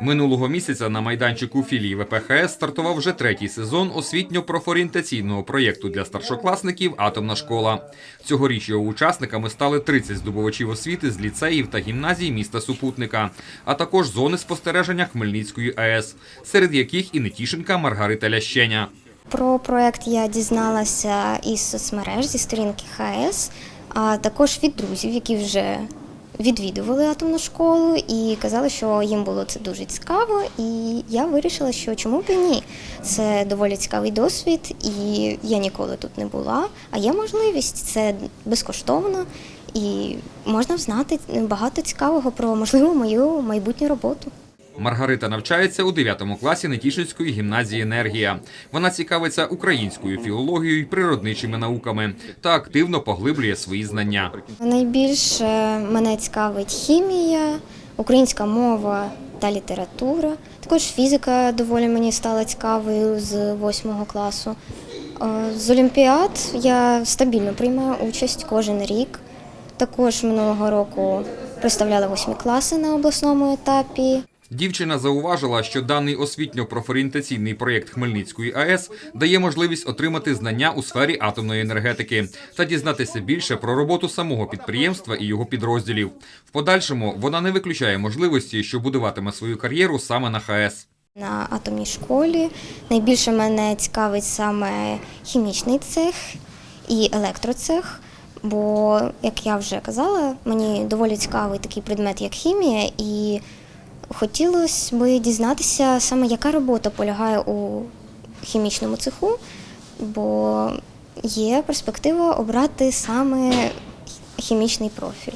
Минулого місяця на майданчику філії ВПХС стартував вже третій сезон освітньо-профорієнтаційного проєкту для старшокласників Атомна школа. Цьогоріч його учасниками стали 30 здобувачів освіти з ліцеїв та гімназій міста Супутника, а також зони спостереження Хмельницької АЕС, серед яких і Нетішинка Маргарита Лященя. Про проект я дізналася із соцмереж зі сторінки ХАЕС, а також від друзів, які вже відвідували атомну школу і казали, що їм було це дуже цікаво. І я вирішила, що чому б і ні. Це доволі цікавий досвід, і я ніколи тут не була. А є можливість, це безкоштовно, і можна взнати багато цікавого про можливо мою майбутню роботу. Маргарита навчається у 9 класі Нетішинської гімназії «Енергія». Вона цікавиться українською філологією і природничими науками та активно поглиблює свої знання. Найбільше мене цікавить хімія, українська мова та література. Також фізика доволі мені стала цікавою з восьмого класу. Е, З олімпіад я стабільно приймаю участь кожен рік. Також минулого року представляла восьмі класи на обласному етапі. Дівчина зауважила, що даний освітньо-профорієнтаційний проєкт Хмельницької АЕС дає можливість отримати знання у сфері атомної енергетики та дізнатися більше про роботу самого підприємства і його підрозділів. В подальшому вона не виключає можливості, що будуватиме свою кар'єру саме на ХАЕС. На атомній школі найбільше мене цікавить саме хімічний цех і електроцех. Бо, як я вже казала, мені доволі цікавий такий предмет, як хімія, і хотілося би дізнатися саме, яка робота полягає у хімічному цеху, бо є перспектива обрати саме хімічний профіль.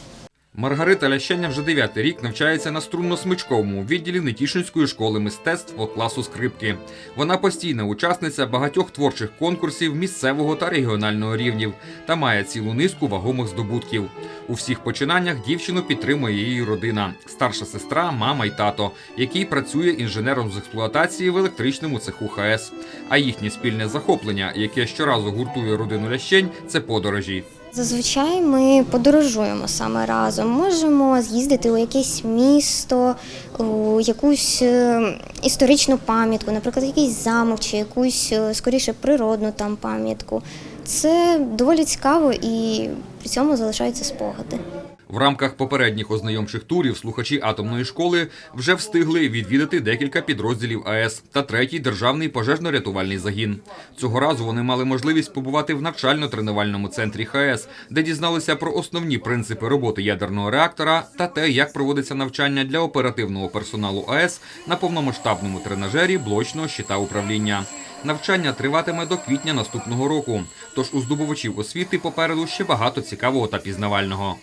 Маргарита Лященя вже дев'ятий рік навчається на струнно-смичковому відділі Нетішинської школи мистецтв класу скрипки. Вона постійна учасниця багатьох творчих конкурсів місцевого та регіонального рівнів та має цілу низку вагомих здобутків. У всіх починаннях дівчину підтримує її родина, старша сестра, мама й тато, який працює інженером з експлуатації в електричному цеху ХАЕС. А їхнє спільне захоплення, яке щоразу гуртує родину Лящень, це подорожі. Зазвичай ми подорожуємо саме разом. Можемо з'їздити у якесь місто, у якусь е, історичну пам'ятку, наприклад, якийсь замок чи якусь е, скоріше природну там пам'ятку. Це доволі цікаво і при цьому залишаються спогади. В рамках попередніх ознайомчих турів слухачі атомної школи вже встигли відвідати декілька підрозділів АЕС та третій державний пожежно-рятувальний загін. Цього разу вони мали можливість побувати в навчально-тренувальному центрі ХАЕС, де дізналися про основні принципи роботи ядерного реактора та те, як проводиться навчання для оперативного персоналу АЕС на повномасштабному тренажері блочного щита управління. Навчання триватиме до квітня наступного року. Тож у здобувачів освіти попереду ще багато цікавого та пізнавального.